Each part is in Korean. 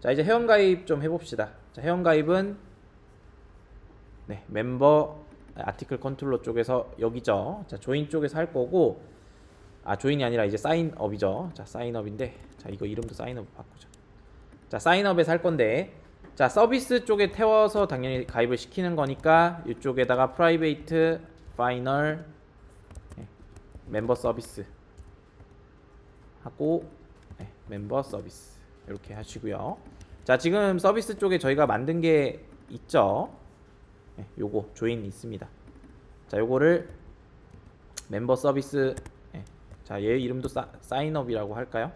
자 이제 회원가입 좀 해봅시다. 자 회원가입은 네 멤버 아티클 컨트롤러 쪽에서 여기죠. 자 조인 쪽에서 할 거고 아 조인이 아니라 이제 사인업이죠. 자 사인업인데 자 이거 이름도 사인업 바꾸자. 자 사인업에서 할 건데 자 서비스 쪽에 태워서 당연히 가입을 시키는 거니까 이쪽에다가 프라이베이트 파이널 네, 멤버 서비스 하고 네, 멤버 서비스 이렇게 하시고요. 자 지금 서비스 쪽에 저희가 만든 게 있죠. 네, 요거 조인 있습니다. 자 요거를 멤버 서비스 네, 자 얘 이름도 사, 사인업이라고 할까요?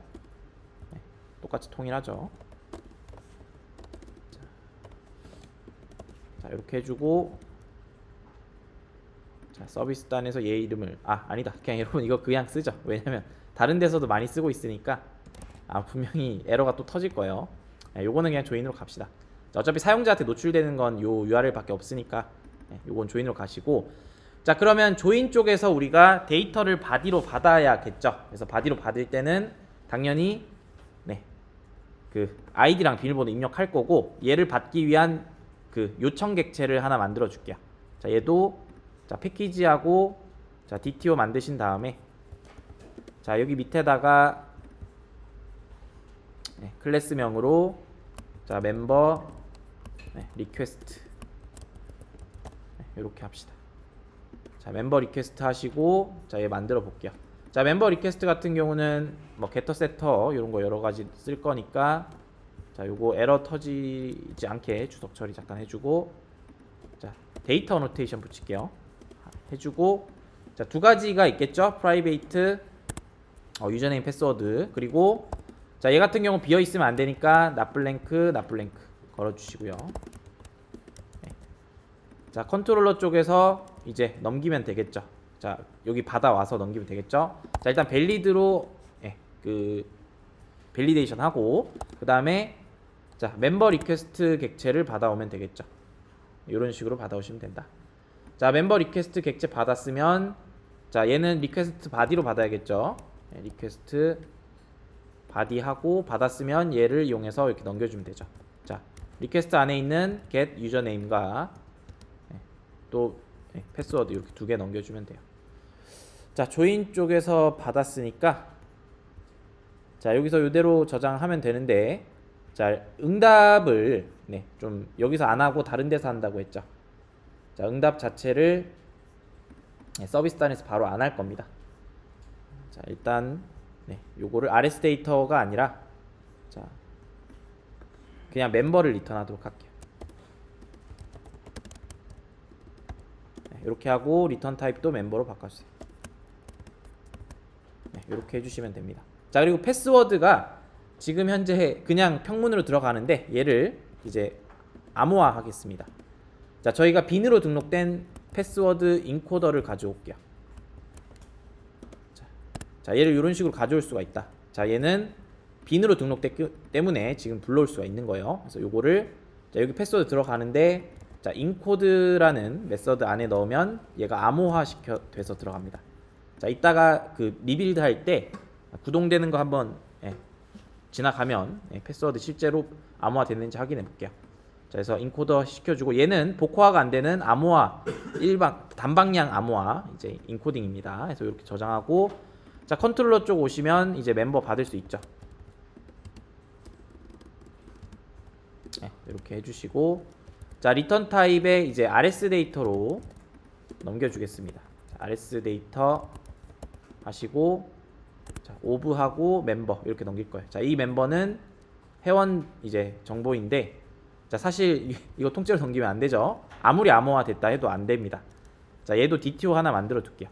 네, 똑같이 통일하죠. 자 이렇게 해주고 자 서비스 단에서 얘 이름을 아 아니다 그냥 여러분 이거 그냥 쓰죠 왜냐면 다른 데서도 많이 쓰고 있으니까 아 분명히 에러가 또 터질 거예요. 네, 요거는 그냥 조인으로 갑시다. 자, 어차피 사용자한테 노출되는 건 요 URL밖에 없으니까 네, 요건 조인으로 가시고. 자 그러면 조인 쪽에서 우리가 데이터를 바디로 받아야겠죠? 그래서 바디로 받을 때는 당연히 네, 그 아이디랑 비밀번호 입력할 거고 얘를 받기 위한 그 요청 객체를 하나 만들어 줄게요. 자, 얘도 자, 패키지하고 자, DTO 만드신 다음에 자, 여기 밑에다가 네, 클래스명으로 자, 멤버 네, 리퀘스트 네, 이렇게 합시다. 자, 멤버 리퀘스트 하시고 자, 얘 만들어 볼게요. 자, 멤버 리퀘스트 같은 경우는 뭐 게터 세터 이런 거 여러 가지 쓸 거니까 자, 요거 에러 터지지 않게 주석 처리 잠깐 해주고 자, 데이터 노테이션 붙일게요. 해주고 자, 두 가지가 있겠죠. 프라이베이트 어, 유저네임 패스워드 그리고 자, 얘 같은 경우 비어 있으면 안 되니까 나블랭크 나블랭크 걸어 주시고요. 네. 자, 컨트롤러 쪽에서 이제 넘기면 되겠죠. 자, 여기 받아 와서 넘기면 되겠죠. 자, 일단 벨리드로 예, 그 밸리데이션 하고 그 다음에 자 멤버 리퀘스트 객체를 받아오면 되겠죠 이런 식으로 받아오시면 된다 자 멤버 리퀘스트 객체 받았으면 자 얘는 리퀘스트 바디로 받아야겠죠 네, 리퀘스트 바디 하고 받았으면 얘를 이용해서 이렇게 넘겨주면 되죠 자 리퀘스트 안에 있는 get 유저네임과 네, 또 네, 패스워드 이렇게 두 개 넘겨주면 돼요 자 조인 쪽에서 받았으니까 자 여기서 이대로 저장하면 되는데 자 응답을 네, 좀 여기서 안 하고 다른 데서 한다고 했죠. 자 응답 자체를 네, 서비스 단에서 바로 안 할 겁니다. 자 일단 네, 요거를 RS 데이터가 아니라 자 그냥 멤버를 리턴하도록 할게요. 네, 이렇게 하고 리턴 타입도 멤버로 바꿔주세요. 네, 이렇게 해주시면 됩니다. 자 그리고 패스워드가 지금 현재 그냥 평문으로 들어가는데 얘를 이제 암호화 하겠습니다. 자 저희가 빈으로 등록된 패스워드 인코더를 가져올게요. 자, 자 얘를 이런 식으로 가져올 수가 있다. 자 얘는 빈으로 등록됐기 때문에 지금 불러올 수가 있는 거예요. 그래서 요거를 자 여기 패스워드 들어가는데 자 인코드라는 메서드 안에 넣으면 얘가 암호화 시켜 돼서 들어갑니다. 자 이따가 그 리빌드 할 때 구동되는 거 한번 예, 지나가면 예, 패스워드 실제로 암호화 됐는지 확인해 볼게요. 자, 그래서 인코더 시켜주고 얘는 복호화가 안 되는 암호화 일반 단방향 암호화 이제 인코딩입니다. 그래서 이렇게 저장하고 자 컨트롤러 쪽 오시면 이제 멤버 받을 수 있죠. 네, 이렇게 해주시고 자 리턴 타입에 이제 RS 데이터로 넘겨주겠습니다. 자, RS 데이터 하시고 자 오브하고 멤버 이렇게 넘길 거예요. 자이 멤버는 회원 이제 정보인데 자 사실 이- 이거 통째로 넘기면 안 되죠. 아무리 암호화 됐다 해도 안 됩니다. 자 얘도 DTO 하나 만들어 둘게요.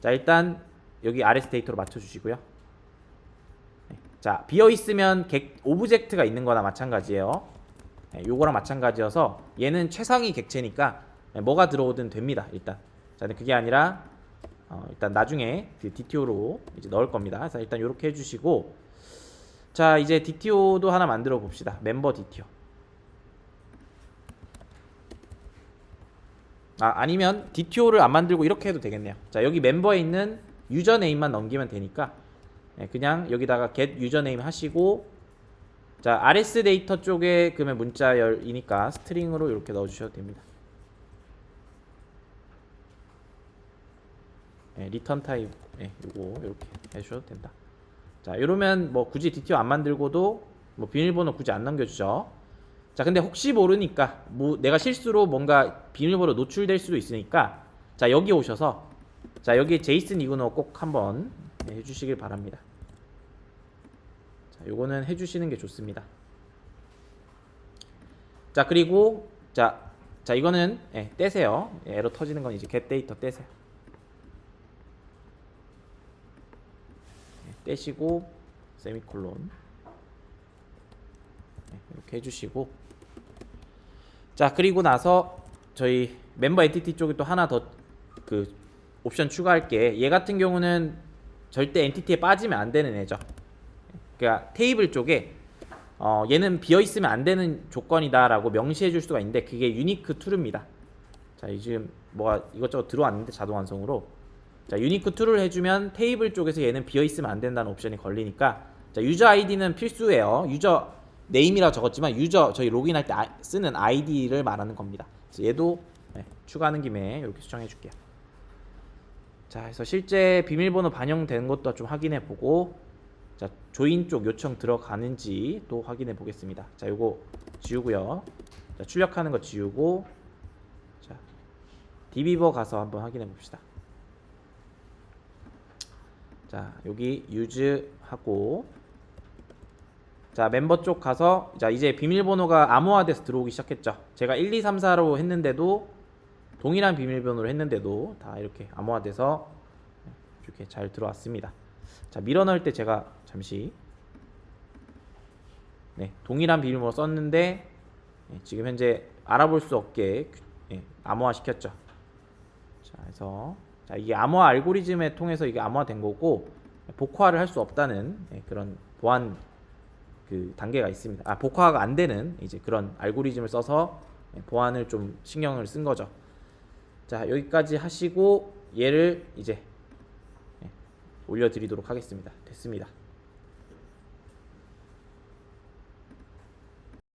자 일단 여기 RS 데이터로 맞춰 주시고요. 네, 자 비어 있으면 객 오브젝트가 있는 거나 마찬가지예요. 네, 요거랑 마찬가지여서 얘는 최상위 객체니까 네, 뭐가 들어오든 됩니다. 일단 자 근데 그게 아니라 어, 일단 나중에 그 DTO로 이제 넣을 겁니다. 그래서 일단 이렇게 해주시고 자 이제 DTO도 하나 만들어 봅시다. 멤버 DTO. 아 아니면 DTO를 안 만들고 이렇게 해도 되겠네요. 자 여기 멤버에 있는 유저네임만 넘기면 되니까 네, 그냥 여기다가 get 유저네임 하시고 자 RS 데이터 쪽에 그러면 문자열이니까 스트링으로 이렇게 넣어주셔도 됩니다. 네, 리턴 타입 네, 요거 이렇게 해주셔도 된다. 자 이러면 뭐 굳이 DTO 안 만들고도 뭐 비밀번호 굳이 안 남겨주죠. 자 근데 혹시 모르니까 뭐 내가 실수로 뭔가 비밀번호 노출될 수도 있으니까 자 여기 오셔서 자 여기 제이슨 이그노 꼭 한번 네, 해주시길 바랍니다. 자 요거는 해주시는 게 좋습니다. 자 그리고 자, 자 이거는 예, 떼세요. 예, 에러 터지는 건 이제 get 데이터 떼세요. 예, 떼시고 세미콜론 예, 이렇게 해주시고 자 그리고 나서 저희 멤버 엔티티 쪽에 또 하나 더 그 옵션 추가할게. 얘 같은 경우는 절대 엔티티에 빠지면 안 되는 애죠. 그러니까 테이블 쪽에 어, 얘는 비어 있으면 안 되는 조건이다라고 명시해 줄 수가 있는데 그게 유니크 툴입니다. 자이 지금 뭐가 이것저것 들어왔는데 자동 완성으로. 자 유니크 툴을 해 주면 테이블 쪽에서 얘는 비어 있으면 안 된다는 옵션이 걸리니까. 자 유저 아이디는 필수예요. 유저 네임이라고 적었지만 유저 저희 로그인할 때 아- 쓰는 아이디를 말하는 겁니다. 얘도 네, 추가하는 김에 이렇게 수정해 줄게요 자 그래서 실제 비밀번호 반영된 것도 좀 확인해 보고 자 조인 쪽 요청 들어가는지 또 확인해 보겠습니다. 자 요거 지우고요. 자 출력하는 거 지우고 자 디비버 가서 한번 확인해 봅시다. 자 여기 유즈 하고 자 멤버 쪽 가서 자 이제 비밀번호가 암호화돼서 들어오기 시작했죠. 제가 1, 2, 3, 4로 했는데도 동일한 비밀번호로 했는데도 다 이렇게 암호화돼서 이렇게 잘 들어왔습니다 자 밀어 넣을 때 제가 잠시 네 동일한 비밀번호 썼는데 네, 지금 현재 알아볼 수 없게 규- 네, 암호화 시켰죠 자 그래서 자 이게 암호화 알고리즘에 통해서 이게 암호화된 거고 복화를 할 수 없다는 네, 그런 보안 그 단계가 있습니다. 아 복화가 안 되는 이제 그런 알고리즘을 써서 네, 보안을 좀 신경을 쓴 거죠. 자 여기까지 하시고 얘를 이제 네, 올려드리도록 하겠습니다. 됐습니다.